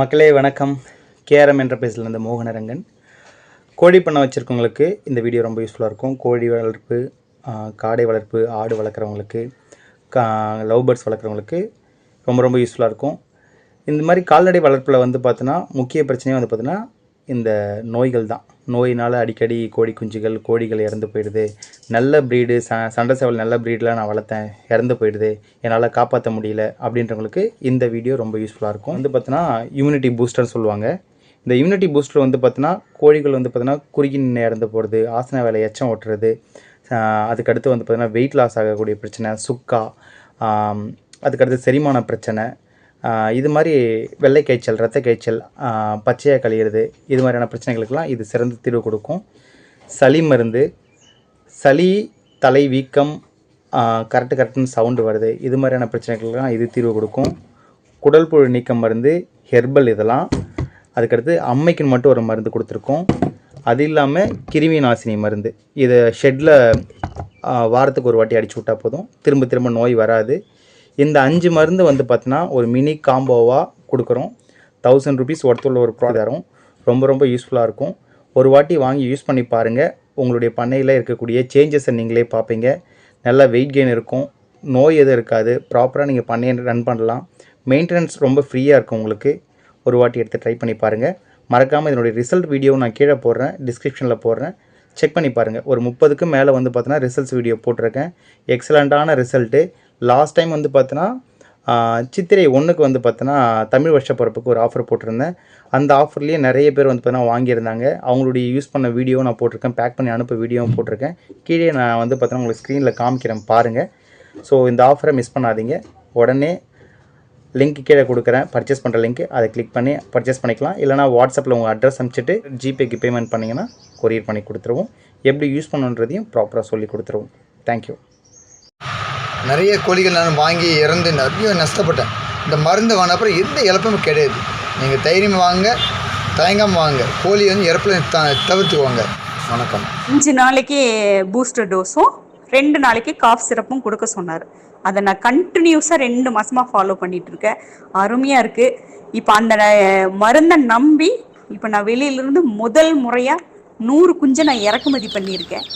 மக்களே வணக்கம். கேரம் என்டர்பிரைஸ்லேருந்து மோகனரங்கன். கோழி பண்ணை வச்சுருக்கவங்களுக்கு இந்த வீடியோ ரொம்ப யூஸ்ஃபுல்லாக இருக்கும். கோழி வளர்ப்பு காடை வளர்ப்பு ஆடு வளர்க்குறவங்களுக்கு கா லவ் பேர்ட்ஸ் வளர்க்குறவங்களுக்கு ரொம்ப ரொம்ப யூஸ்ஃபுல்லாக இருக்கும். இந்த மாதிரி கால்நடை வளர்ப்பில் வந்து பார்த்தோன்னா முக்கிய பிரச்சனையே வந்து பார்த்தோன்னா இந்த நோய்கள் தான். நோயினால் அடிக்கடி கோழி குஞ்சுகள் கோழிகள் இறந்து போயிடுது. நல்ல ப்ரீடு ச சண்டை சேவல் நல்ல ப்ரீடெலாம் நான் வளர்த்தேன் இறந்து போயிடுது. என்னால் காப்பாற்ற முடியல அப்படின்றவங்களுக்கு இந்த வீடியோ ரொம்ப யூஸ்ஃபுல்லாக இருக்கும். வந்து பார்த்தோன்னா இம்யூனிட்டி பூஸ்டர்னு சொல்லுவாங்க. இந்த இம்யூனிட்டி பூஸ்டர் வந்து பார்த்தோன்னா கோழிகள் வந்து பார்த்தோன்னா குறுகி நின்று இறந்து போகிறது ஆசன வேலை எச்சம் ஓட்டுறது அதுக்கடுத்து வந்து பார்த்தோன்னா வெயிட் லாஸ் ஆகக்கூடிய பிரச்சனை சுக்கா அதுக்கடுத்து செரிமான பிரச்சனை இது மாதிரி வெள்ளை காய்ச்சல் ரத்த காய்ச்சல் பச்சையாக கழியிறது இது மாதிரியான பிரச்சனைகளுக்கெல்லாம் இது சிறந்த தீர்வு கொடுக்கும். சளி மருந்து சளி தலை வீக்கம் கரெக்டு கரெக்டுன்னு சவுண்டு வருது. இது மாதிரியான பிரச்சனைகளுக்கெல்லாம் இது தீர்வு கொடுக்கும். குடல் புழு நீக்கம் மருந்து ஹெர்பல் இதெல்லாம். அதுக்கடுத்து அம்மைக்குன்னு மட்டும் ஒரு மருந்து கொடுத்துருக்கோம். அது இல்லாமல் கிருமி நாசினி மருந்து. இதை ஷெட்டில் வாரத்துக்கு ஒரு வாட்டி அடிச்சு விட்டா போதும். திரும்ப திரும்ப நோய் வராது. இந்த அஞ்சு மருந்து வந்து பார்த்தீங்கன்னா ஒரு மினி காம்போவாக கொடுக்குறோம். தௌசண்ட் ருபீஸ் ஒருத்தருள்ள ஒரு ப்ராடக்ட் ரொம்ப ரொம்ப யூஸ்ஃபுல்லாக இருக்கும். ஒரு வாட்டி வாங்கி யூஸ் பண்ணி பாருங்கள் உங்களுடைய பண்ணையில் இருக்கக்கூடிய சேஞ்சஸை நீங்களே பார்ப்பீங்க. நல்லா வெயிட் கெயின் இருக்கும். நோய் எதுவும் இருக்காது. ப்ராப்பராக நீங்கள் பண்ணையை ரன் பண்ணலாம். மெயின்டெனன்ஸ் ரொம்ப ஃப்ரீயாக இருக்கும் உங்களுக்கு. ஒரு வாட்டி எடுத்து ட்ரை பண்ணி பாருங்கள் மறக்காமல் இதனுடைய ரிசல்ட் வீடியோ நான் கீழே போடுறேன். டிஸ்கிரிப்ஷனில் போடுறேன். செக் பண்ணி பாருங்கள் ஒரு முப்பதுக்கு மேலே வந்து பார்த்தோன்னா ரிசல்ட்ஸ் வீடியோ போட்டிருக்கேன். எக்ஸலண்ட்டான ரிசல்ட்டு லாஸ்ட் டைம் வந்து பார்த்தோன்னா சித்திரை ஒன்றுக்கு வந்து பார்த்தோன்னா தமிழ் வருஷ பிறப்புக்கு ஒரு ஆஃபர் போட்டிருந்தேன். அந்த ஆஃபர்லேயே நிறைய பேர் வந்து பார்த்தீங்கன்னா வாங்கியிருந்தாங்க. அவங்களுடைய யூஸ் பண்ண வீடியோ நான் போட்டிருக்கேன். பேக் பண்ணி அனுப்ப வீடியோவும் போட்டிருக்கேன். கீழே நான் வந்து பார்த்தோன்னா உங்களுக்கு ஸ்க்ரீனில் காமிக்கிறேன் பாருங்கள் ஸோ இந்த ஆஃபரை மிஸ் பண்ணாதீங்க. உடனே லிங்க் கீழே கொடுக்குறேன். பர்ச்சேஸ் பண்ணுற லிங்க் அதை கிளிக் பண்ணி பர்ச்சேஸ் பண்ணிக்கலாம். இல்லைனா வாட்ஸ்அப்பில் உங்கள் அட்ரஸ் அனுப்பிச்சிட்டு ஜிபேக்கு பேமெண்ட் பண்ணிங்கன்னா கொரியர் பண்ணி கொடுத்துருவோம். எப்படி யூஸ் பண்ணுன்றதையும் ப்ராப்பராக சொல்லி கொடுத்துருவோம். தேங்க்யூ நிறைய கோழிகள் நான் வாங்கி இறந்து நிறைய நஷ்டப்பட்டேன். இந்த மருந்து வாங்கின அப்புறம் எந்த இழப்பும் கிடையாது. நீங்கள் தைரியம் வாங்க தயங்காமல் வாங்க. கோழி வந்து இறப்பில் த தவிர்த்துக்குவாங்க வணக்கம். அஞ்சு நாளைக்கு பூஸ்டர் டோஸும் ரெண்டு நாளைக்கு காஃப் சிரப்பும் கொடுக்க சொன்னார். அதை நான் கண்டினியூஸாக ரெண்டு மாதமாக ஃபாலோ பண்ணிட்டு இருக்கேன். அருமையாக இருக்குது இப்போ அந்த மருந்தை நம்பி இப்போ நான் வெளியிலேருந்து முதல் முறையாக நூறு குஞ்சை நான் இறக்குமதி பண்ணியிருக்கேன்.